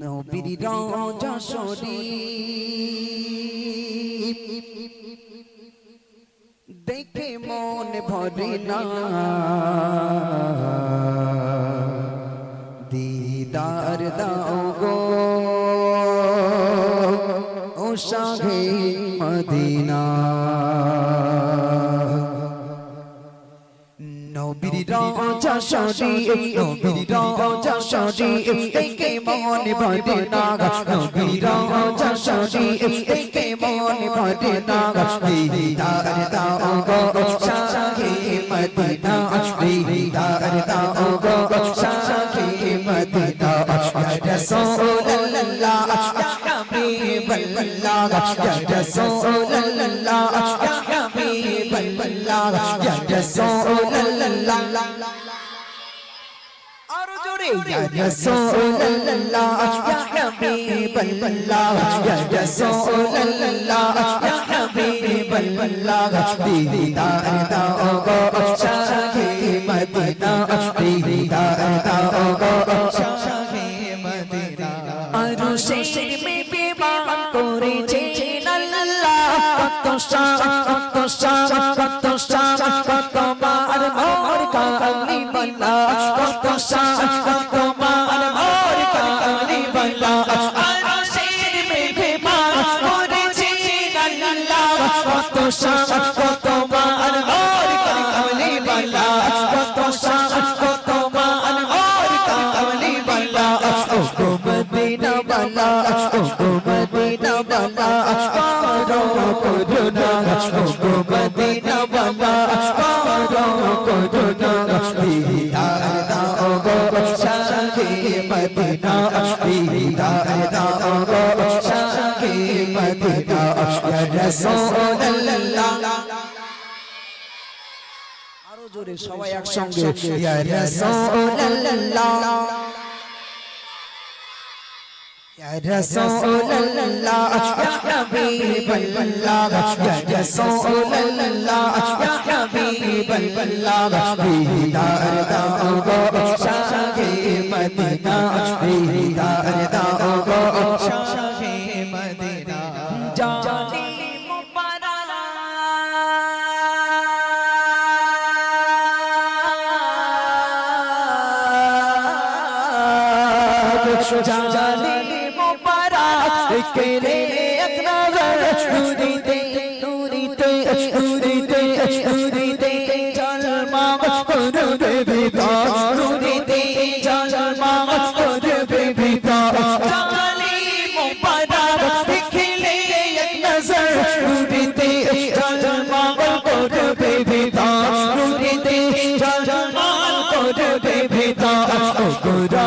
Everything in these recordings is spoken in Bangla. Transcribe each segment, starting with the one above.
নবীর রাজা শরীফ দেখে মন ভরে না দিদার দাও গো ও শাহে মদিনা নবীর রাজা শরীফ নবীর রাজা শরীফ দেখে মন ভরে না নবীর রাজা শরীফ দেখে মন ভরে না দিদার দাও গো শাহে মদিনা দিদার দাও গো শাহে মদিনা রাসূলুল্লাহ ইয়া হাবিবাল্লাহ ইয়া রাসূলুল্লাহ ইয়া হাবিবাল্লাহ ইয়া রাসূলুল্লাহ আরও জোরে ইয়া রাসূলুল্লাহ ইয়া হাবিবাল্লাহ ইয়া রাসূলুল্লাহ ইয়া হাবিবাল্লাহ দিদার দাও গো শাহে মদিনা দিদার দাও গো শাহে মদিনা আরও শের মে বিমান করেছে আল্লাহ কত শাহ শাহ কত বার মোর কালি বল্লা কত শাহ কত বার মোর কালি বল্লা ও গো মদিনা বালা। ও গো মদিনা বালা করো করুণা ও গো মদিনা বালা। শাহে মদিনা ইয়া রাসূলুল্লাহ আরো জোরে সবাই একসঙ্গে ইয়া রাসূলুল্লাহ يا رسول الله يا حبيب الله يا رسول الله يا حبيب الله بيدار داو شاهي জালি মুবারক। কেরে এক নজর। নুরিতে নুরিতে নুরিতে নুরিতে জলমা করবে বিদা নুরিতে জলমা করবে বিদা জালি মুবারক দেখিলে এক নজর। নুরিতে জলমা করবে বিদা নুরিতে জলমা করবে বিদা ও গুরা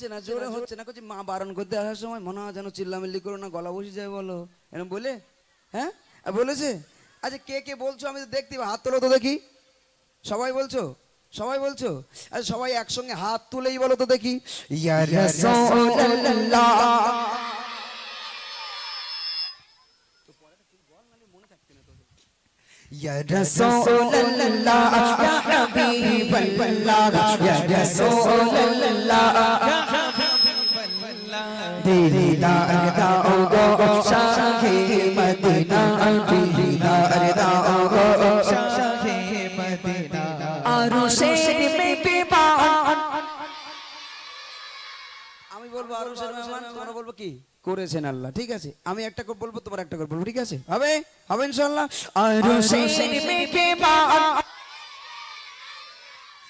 হচ্ছে না জোরে হচ্ছে না। করছি মা বারণ করতে আসার সময় মনে হয় যেন চিল্লামিল্লি করো না গলা বসে যায় বলো। এরকম বলে? হ্যাঁ? বলেছে? আচ্ছা কে কে বলছো? আমি তো দেখতে হাত তোলো তো দেখি। সবাই বলছো? সবাই বলছো? আচ্ছা সবাই একসঙ্গে হাত তুলেই বলো তো দেখি। Ya Rasulallah, Ya Habib Allah, Ya Rasulallah. আমি বলব আরও শের মেহমান তোমরা বলব কি? করেছেন আল্লাহ ঠিক আছে। আমি একটা করে বলব তোমার একটা করে বলব ঠিক আছে? হবে? হবে ইনশাআল্লাহ? আরও শের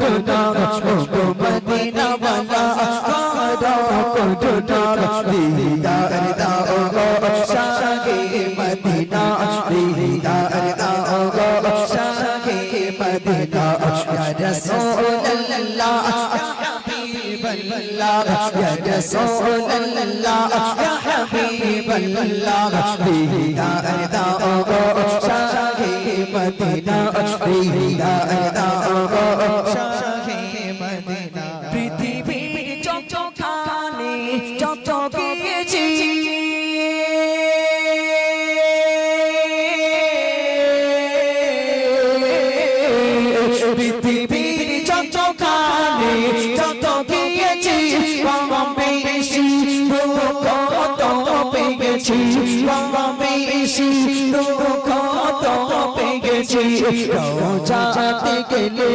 করুণা ও গো মদিনা বালা করো করুণা দিদার দাও গো শাহে মদিনা দিদার দাও গো শাহে মদিনা ইয়া রাসূলুল্লাহ ইয়া হাবিবাল্লাহ ইয়া রাসূলুল্লাহ ইয়া হাবিবাল্লাহ দিদার দাও গো শাহে মদিনা গো শাহে মদিনা। পৃথিবীর যত গিয়েছি পৃথিবীর যত গিয়েছি কম বেশি দুঃখ তো পেয়েছি। কম বেশি পেয়েছি রোজাতে গেলে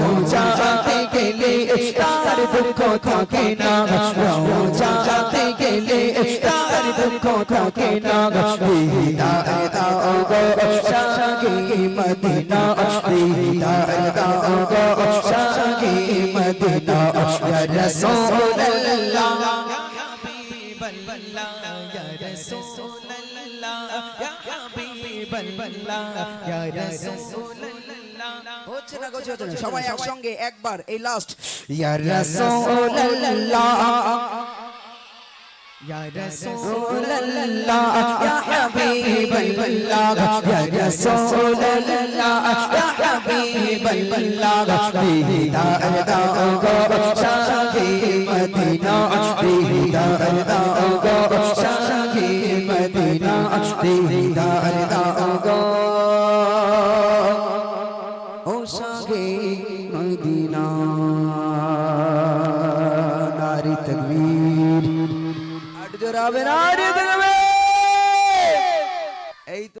রোজাতে গেলে তার দুঃখ থাকে না। রোজাতে গেলে তার দুঃখ থাকে না। মদিনা। মদিনা। হচ্ছে না গোছ হচ্ছে সবাই একসঙ্গে একবার এই লাস্ট ইয়া রাসূলুল্লাহ يا رسول الله يا حبيب الله يا رسول الله يا حبيب الله بيدار داغو شاهي مدينة بيدار داغو شاهي مدینہ دیدار داؤ گو